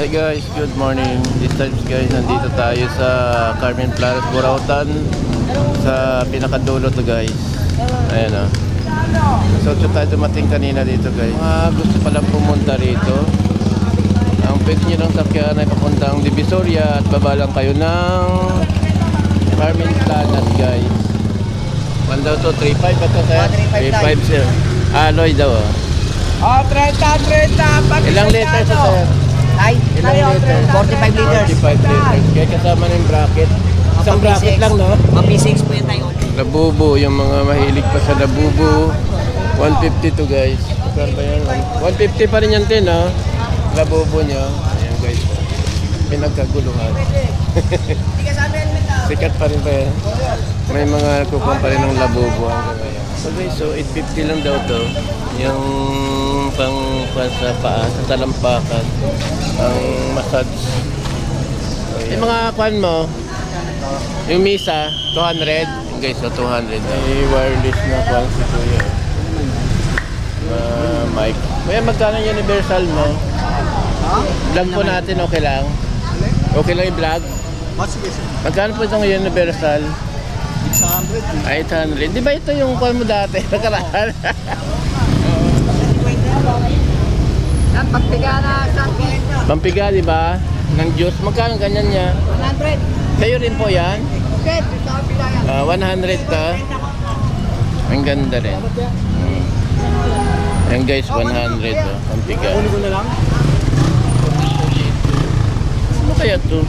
Hey guys, good morning. This time guys, nandito tayo sa Carmen Planas, Burautan. Sa pinakadulo to guys. Ayan o. So, so tayo dumating kanina dito guys. Mga gusto palang pumunta rito. Ang pwede nyo ng sakyan ay papuntang Divisoria at baba lang kayo ng Carmen Planas guys. One daw to, 3.5 ba to sir? 3.5 sir. Alloy daw oh. Oh, 30, 30. Pag Ilang liters to sir? Ay, Ilang tayo, liters? 45 liters. 45 liters. Kaya kasama ng bracket. Isang bracket lang, no? Mga P6 po yan tayo. Labubo, yung mga mahilig pa sa labubo. 150 to guys. Saan ba yan? 150 pa rin yan din, no? Labubo nyo. Ayan guys. Pinagkaguluhan. Sikat pa rin pa yan. May mga kukuha pa rin ng labubo hanggang ngayon. So guys, so 850 lang daw to. Yung pang pang sa paa, sa talampakan. Ang massage. So, Yung mga kwan mo, yung misa, 200. Yung guys, so 200. May wireless na kwan si Kuya. Na mic. Kuya, magkano yung universal mo? Vlog po natin, okay lang? Okay lang i-vlog? Oh, sige, sir. Magkano po itong universal? 600. 800. Di ba ito yung call mo dati? Nakaraan. Yan, pagpiga na sa Pampiga, di ba? Ng juice. Magkano ganyan niya? 100. Sa'yo rin po yan? Okay, sa kapila yan. Ah, 100 ka. Ang ganda rin. Mm. Yan guys, 100. Oh, pampiga. ko na lang. Ano kaya to?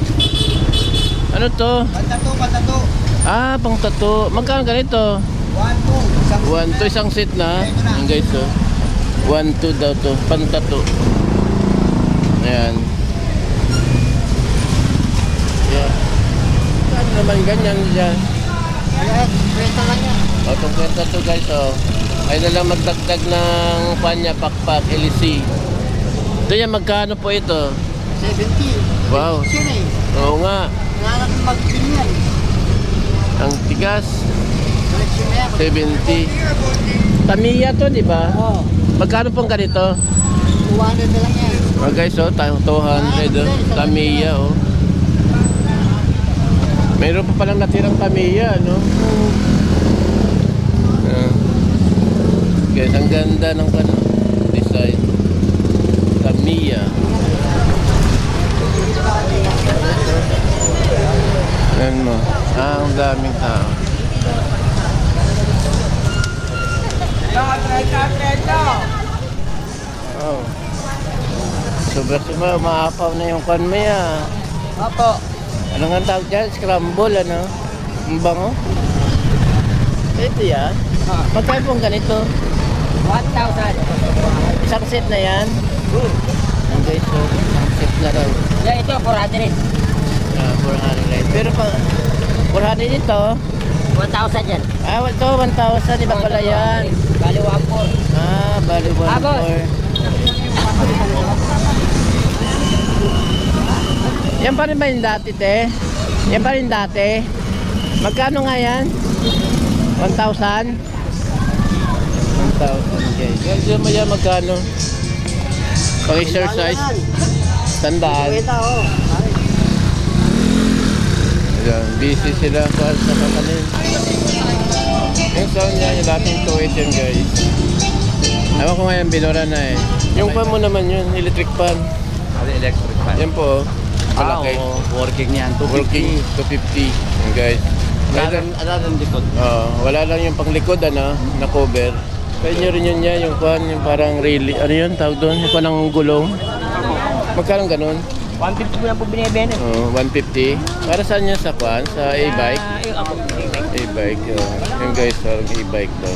Ano to? Patato, patato. Ah, pang tato. Magkano ganito? 1, 2. Isang isang set na. Yan guys, oh. One, two daw to. Pantato. Ayan. Yeah. Ano naman ganyan dyan? Kwenta lang yan. O, itong kwenta to guys, oh. Ay na lang magdagdag ng panya, pakpak, LC. Ito yan, magkano po ito? 70. Wow. Oo nga. Nga lang mag-pin yan. Ang tigas, Collection na yan. 70. Tamiya to, di ba? Oo. Magkano pong ganito? 200 na lang yan. Oh guys, oh, tayo 200 oh. Tamiya oh. Mayroon pa palang natirang Tamiya, no? Ah. guys, ang ganda ng ano, design. Tamiya. Yan mo. Ah, ang daming tao. Oh. Sobra-sobra, umaapaw na yung kan mo ya. Opo. Ano nga tawag dyan? Scramble, ano? Ang bango? Ito yan. Ah. Magkano pong ganito? 1,000. Isang set na yan? Ang guys, so, isang set na raw. Yeah, ito, 400 Ah, 400 Pero pa, 400 ito. 1,000 yan. Ah, ito, 1,000. Iba pala yan. Bali, 1,400. Ah, bali 1 Ah. Yan pa rin ba yung dati, te? Yan pa rin dati? Magkano nga yan? 1,000? 1,000, guys. Guys, yun mo yan magkano? Pang-exercise? Tandaan. Ayan, busy sila sa sa kakanin. Yung sound niya, yung dating tuwid yun, guys. Ewan ko ngayon, binura na eh. Yung pan mo naman yun, electric pan. Ano electric fan? Yan po, Ah, malaki. oo. working yan. 250. Working 250. Yan guys. Wala rin, wala rin likod. Oo, wala lang yung panglikod ano, na cover. Pwede nyo rin yun niya, yung kwan, yung parang really, ano yun, tawag doon, yung ng gulong. Magkano ganun? 150 mo lang po binibene. Oo, 150. Para saan yun sa kwan? Sa e-bike? Ah, yung ako. E-bike, oh. Yung guys, parang e-bike daw.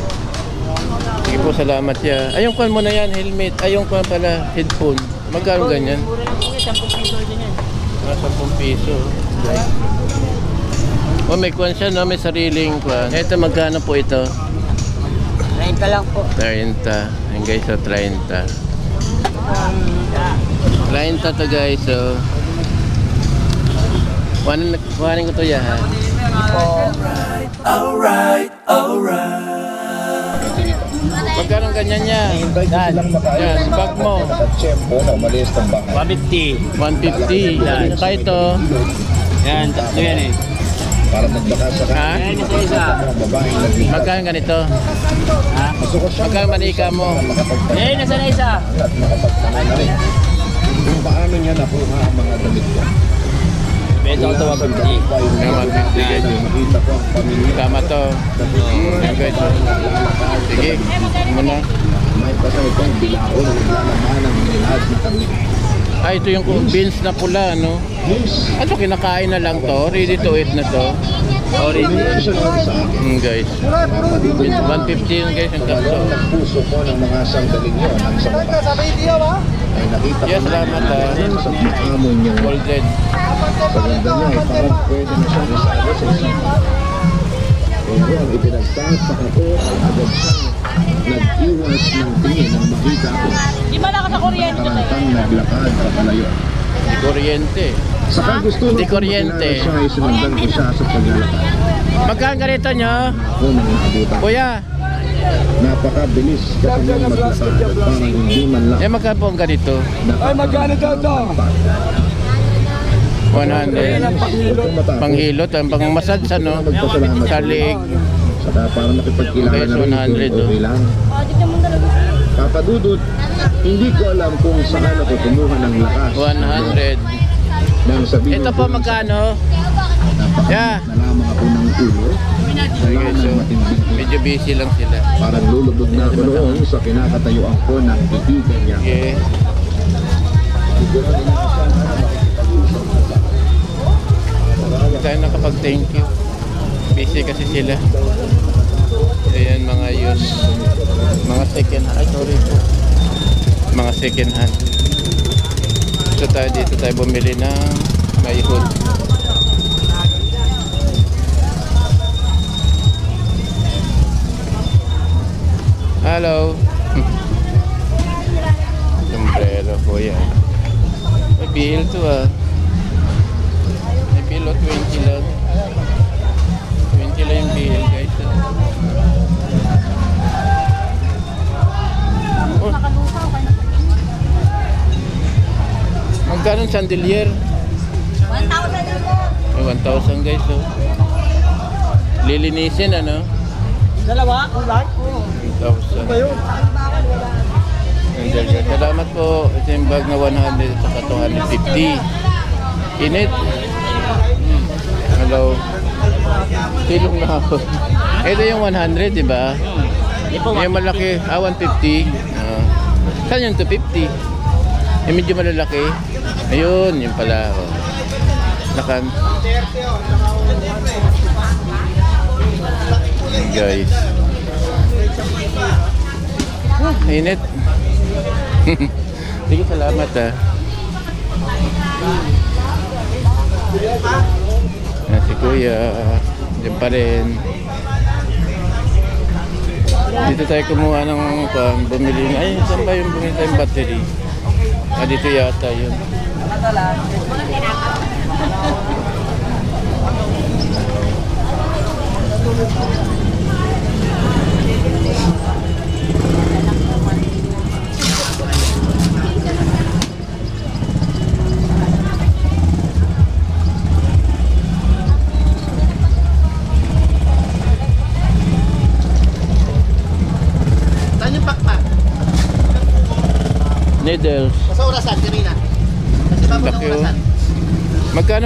Sige po, salamat ya. Ay, yung kwan mo na yan, helmet. Ay, yung kwan pala, headphone. Magkano ganyan? Mura lang po yan, 10 piso din yan. Mga 10 piso. Oh, may kwan siya, no? May sariling kwan. Ito, magkano po ito? 90 lang po. 30. Ayan guys, so 30. 30 to guys, so... Kuhanin, kuhanin ko to ya, ha? Alright, alright. Magkano ganyan niya? Makain. Yan, bag mo. Bahay. 150. 150. Yan. Saka ito. Yan, tatlo yan eh. Para magbaka sa? Yan, isa isa. naging Magkano ganito? Ha? Magkano manika mo? Eh, nasa na isa. at makapagpapalala rin. Kung paano niya nakuha ang mga damit ko to 150. Yan, 150 guys. Makita ko ang pamilya. Tama to. Sige. Muna. May basta itong bilao na naglalaman ng lahat na kami. Ah, ito yung beans na pula, no? Ano, kinakain na lang to? Ready to eat na to? Original sa akin. Hmm, guys. Para dito niya 150 yun guys, yung tatlo. Talagang nagpuso ko ng mga sanggaling niyo nang sa wakas. Ay nakita ko Yes, na salamat, na ah. sa hamon niya. Golden. Sa ganda niya, ay parang pwede na siyang isago sa isang Pero ang ipinagtahat sa kako ay agad siyang nag-iwas ng tingin nang makita ko. Di ba ka sa kuryente Karantang naglakad sa palayo. Di kuryente. Saka gusto Di niya kuryente. siya ay sinundan ko siya sa paglalakad. Magkano ganito nyo? Ako nang naabutan. Kuya, Napakabilis kasi maglakad at parang hindi man lang eh magkano po ang ganito? Ay, magkano daw to? 100. Panghilot, ang pang massage ano? Magpasalamat. Sa leeg. Saka para makipagkilala na rin 100, kung okay oh. lang. Papadudot, hindi ko alam kung saan ako kumuha ng lakas. 100. Nang sabihin Ito po magkano? Yeah. Na lamang ako ng ulo. So, matinding. medyo busy lang sila. Parang lulubog na ako noon sa kinakatayuan ko ng ibigan niya. Okay. Hindi tayo nakapag-thank you. Busy kasi sila. Ayan mga use. Mga second hand. Ay, sorry po. Mga second hand. So tayo dito tayo bumili ng may hood. Hello. Sombrero po yan. May bill to ah. Magkano ang chandelier? 1,000 1,000 guys oh. Lilinisin ano? Dalawa? Ulan? 1,000. Chandelier. Salamat po. Ito yung bag na 100 at saka 250. Init. Hello. Silong na ako. Ito yung 100, di ba? Yung malaki, ah, 150. Ah. Saan yung 250? Yung medyo malalaki. Ayun, yun pala. Oh. Nakan. Guys. Ah, init. Sige, salamat ah. Yan si Kuya. Diyan pa rin. Dito tayo kumuha ng pan, bumili ay, saan ba yung bumili tayong battery? Ah, dito yata yun. Saan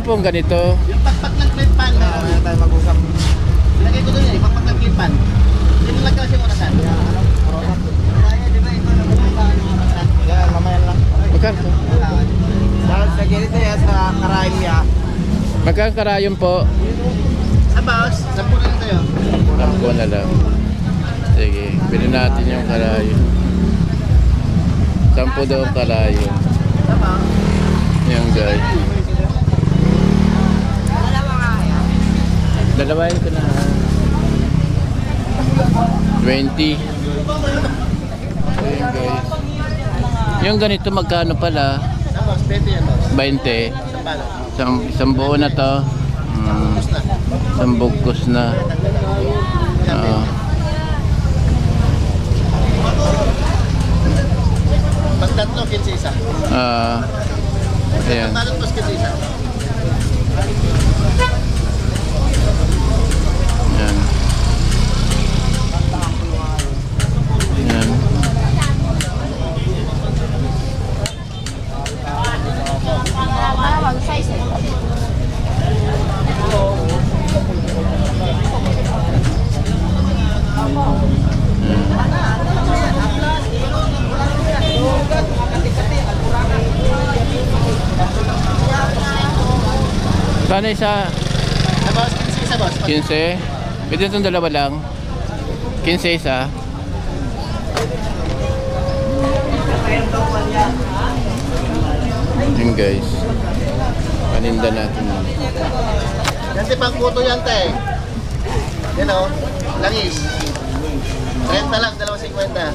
Magkano po ang ganito? Yung pakpak ng clip pan. Kaya tayo mag-usap. Ilagay ko doon yan, yung pakpak ng clip pan. Yun yung nagkalas yung orasan. Yan, mamaya lang. Magkano po? Sa ganito yan, sa karayan niya. Magkano karayon po? Sa boss, sampu na lang tayo. Sampo na lang. Sige, bilhin natin yung karayon. Sampo daw ang karayon. Sa boss. Yan guys. Dalawain ko na. 20. Ayan guys. Yung ganito magkano pala? Sa boss, 20 yan boss. 20. Sa palo. Isang, isang buo na to. Mm, na. isang bugkos na. Oo. Pag tatlo, 15 isa. Ah, ayan. Balot mas 15 isa. Ayan. Ayan. Malamang size eh. Sana isa, Sa boss, 15 isa boss. 15. Pwede itong dalawa lang. 15 isa. Yun guys. Paninda natin. Kasi pang kuto yan, te. Yan o. Langis. 30 lang, 2.50.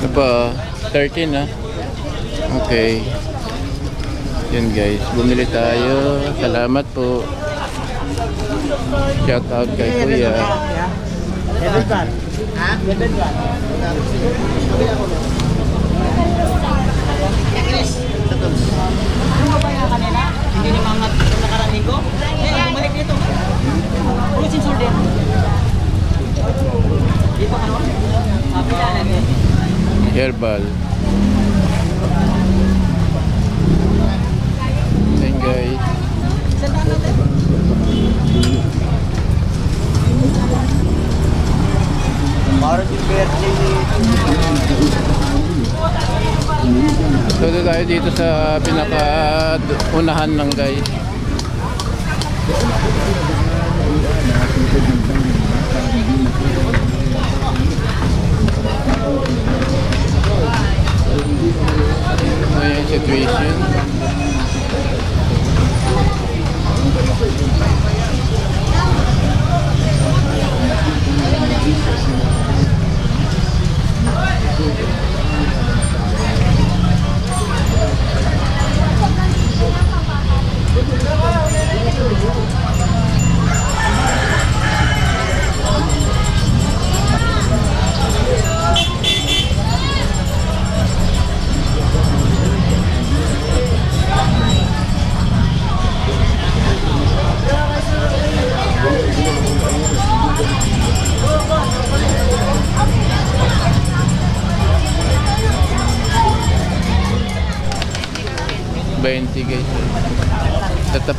Ito pa, 13 ah. Okay. Yun guys, bumili tayo. Salamat po. Shout out kay Kuya. Ano? Hindi ni Mama nakarang linggo? Eh, bumalik dito. Ulo sin solder. Di ba ano? Kapila na eh. Herbal. Yan guys. Parang yung birthday So doon tayo dito sa pinaka unahan lang guys. Ayan yung situation.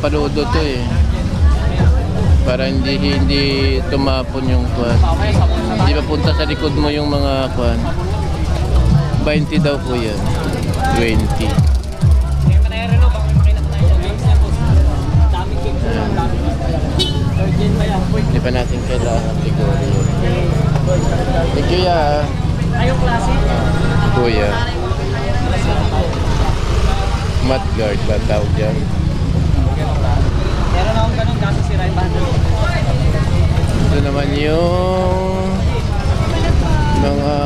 Tatapaludo to eh. Para hindi hindi tumapon yung kwan. Hindi mapunta sa likod mo yung mga kwan. 20 daw po yan. 20. Ngayon pa tayo relo, baka may makita tayo ng games niya po. Daming games na lang, daming games pa yan. Third gen pa yan. Hindi pa natin kailangan siguro yun. Thank you ya. Ayong klase. Kuya. Mat guard ba tawag dyan? Ganun kaso si Ryan Bando. Ito naman yung mga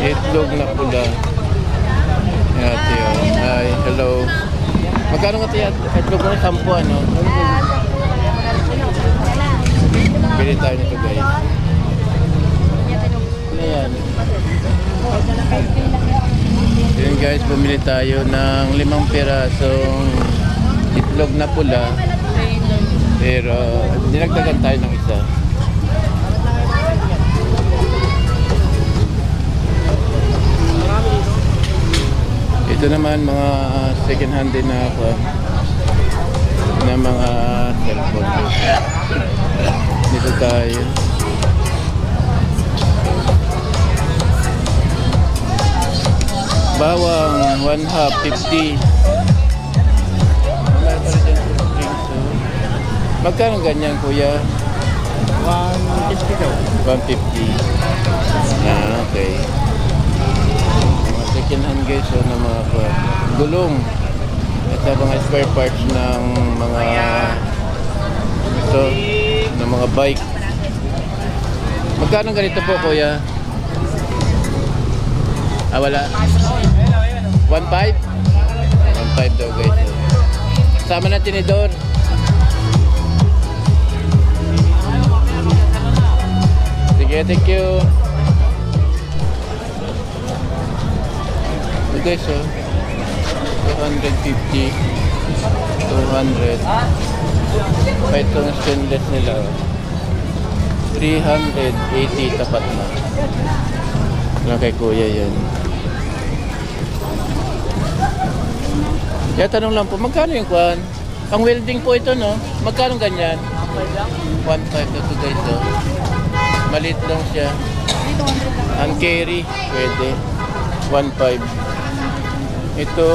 itlog na pula. Yan ate oh. Hi, hello. Magkano nga tiyan? Itlog mo sampu ano? Bili tayo nito guys. Ano yan? Yun guys, bumili tayo ng limang pirasong itlog na pula. Pero dinagdagan tayo ng isa. Ito naman mga second hand din na ako na mga cellphone. Dito tayo. Bawang 1 half 50. Magkano ganyan kuya? 150 daw. 150. Ah, okay. Mga second hand guys, oh, ng mga gulong. At sa mga spare parts ng mga ito, ng mga bike. Magkano ganito po kuya? Ah, wala. 1.5? 1.5 daw guys. oh. Sama na tinidor. Sige, thank you. guys, oh. 250. 200. Pa itong stainless nila, oh. 380 tapat na. Lang kay kuya yan. Kaya tanong lang po, magkano yung kwan? Pang welding po ito, no? Magkano ganyan? 1.5 na to guys, oh. Maliit lang siya. Ang carry, pwede. 1.5. Ito,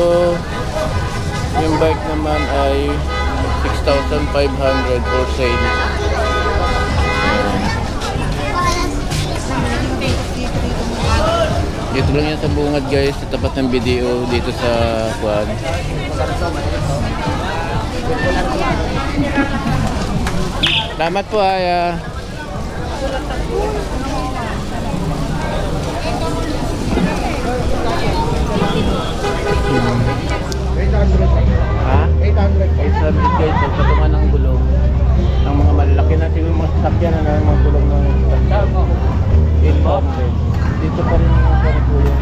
yung bike naman ay 6,500 for sale. Dito lang yan sa bungad guys, sa tapat ng video dito sa Kwan. Salamat po Aya. Ha? 800. 800 guys, sa ng gulong. Ng mga malalaki na siguro mga sasakyan na ng mga ng sasakyan. 800. Dito pa rin yung parang kuya.